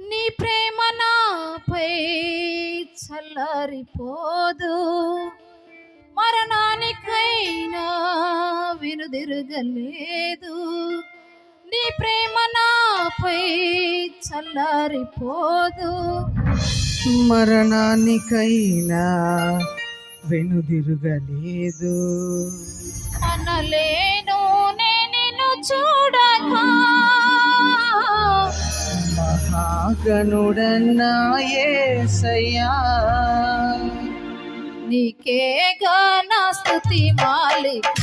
నీ ప్రేమ నాపై చల్లారిపోదు. మరణానికైనా వెనుదిరగలేదు నీ ప్రేమ నాపై చల్లారిపోదు. మరణానికైనా వెనుదిరుగలేదు. అనలేను నేను నిన్ను చూడక మహాగణుడన్నా యేసయ్యా నీకేగా నా స్థుతి మాలిక.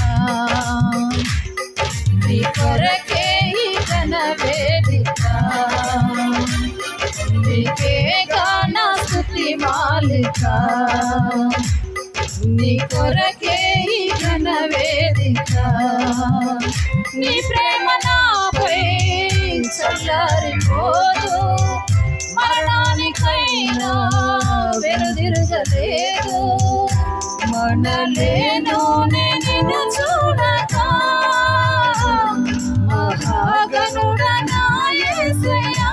నీ కొరకే ఈ ఘన వేదిక. నీకేగా నా స్థుతి మాలిక. నీ కొరకే ఈ ఘన వేదిక. నీ ప్రేమ వెనుదిరగలేదు మనలేను నేను చూడక. మహాగణుడనా యేసయ్యా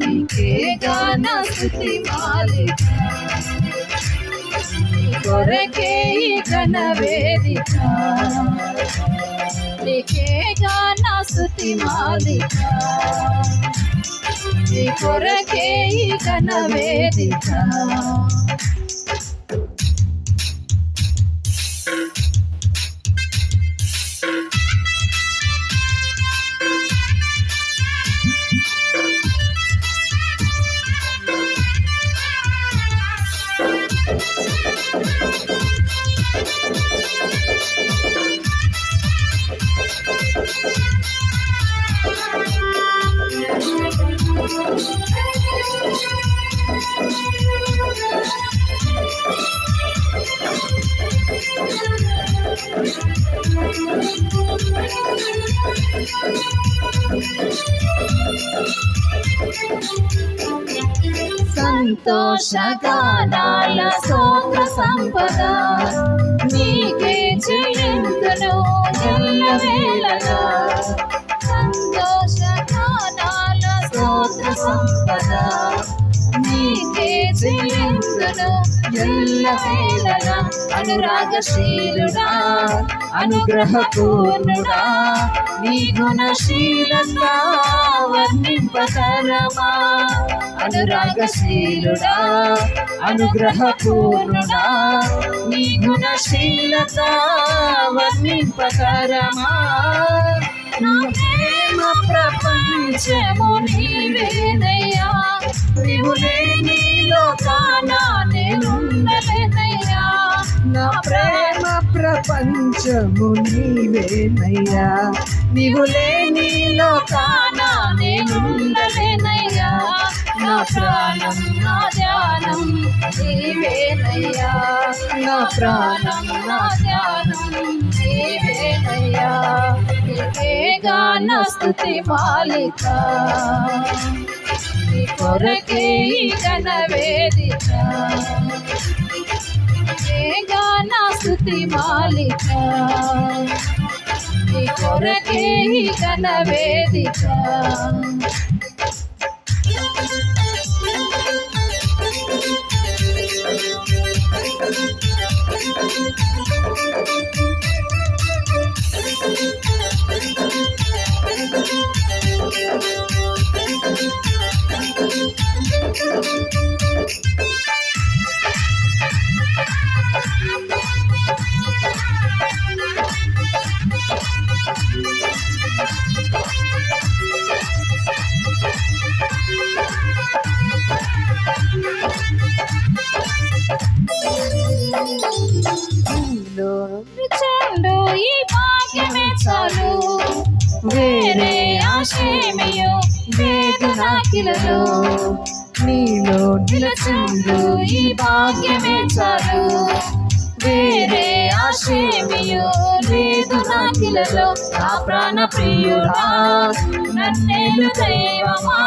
నీకేగా నా మాలిక కొరకే ఘన వేదిక. నీకేగా నా మాలిక. నీ కొరకే ఈ సంతోషగానాల సోత్ర సంపద. నీకే చెల్లింతును ఎల్లవేళలా సంతోషగానాల సోత్ర సంపద. నీకే చెల్లింతును ఎల్లవేళలా అనురాగశీలుడా అనుగ్రహపూర్ణుడా నీ గుణశీలత వర్ణింపతరమా అనురాగశీలుడా అనుగ్రహపూర్ణుడా నీ గుణశీలత వర్ణింపతరమా నా ప్రేమ ప్రపంచము నీవేనయ్యా నీవు లేని లోకాన నా ప్రేమ ప్రపంచము నీవేనయ్యా. నీవు లేని లోకాన నేనుండలేనయ్యా నా ప్రాణం నా ధ్యానం నీవేనయ్యా. నా ప్రాణం నా ధ్యానం నీవేనయ్యా. నీకేగా నా స్థుతి మాలిక కొరకే ఈ వేదిక. నీకేగా స్థుతి మాలిక నీ కొరకే ఈ ఘన వేదు నీలో నిలచుండు ఈ భాగ్యమే చాలు. వేరే ఆశయమయో లేదు నాకిలలో. నా ప్రాణ ప్రియుడా నన్నేలు దైవమా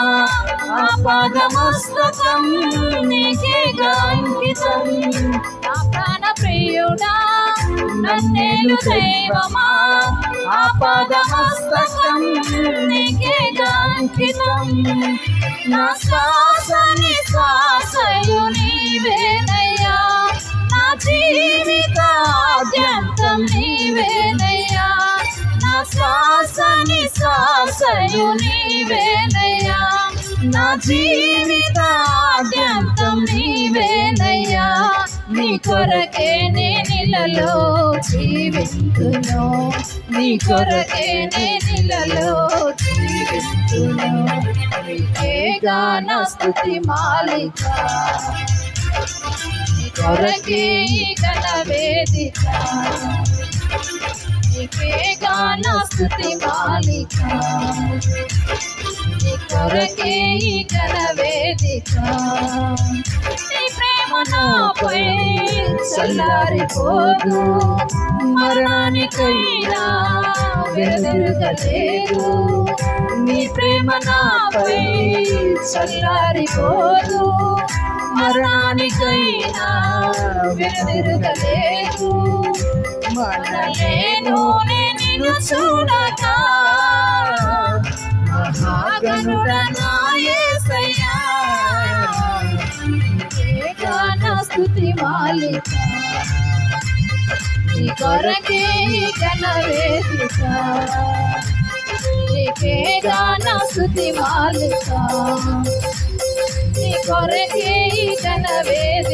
ఆ పాదమస్తకం నీకే గాంకితం. నా ప్రాణ ప్రియుడా నన్నేలు దైవమా ఆపదమస్తకం నీకే అంకితం నా శ్వాస నిశ్వాసయు నీవేనయ్యా నా జీవితాద్యంతం నీవేనయ్యా నా శ్వాస నిశ్వాసయు నీవేనయ్యా నా జీవితాద్యంతం నీవేనయ్యా నీ కొరకే నేనిలలో జీవితును. నీ కొరకే నేనిలలో జీవితును. నీకే గాన స్థుతి మాలిక. కొరకే గణ వేదిక. నీకే గాన స్తుతి మాలిక. నీ కొరకే గణ వేదిక. నాపై చల్లారిపోదు మరణానికైనా వెదరుగలేదు నీ ప్రేమ నాపై చల్లారిపోదు. మరణానికైనా వెదరుగలేదు మరణలేను నేను చూడగా స్తుతి నీ కొరకే గణ నీకే గాన స్తుతి మాలిక. నీ కొరకే గణ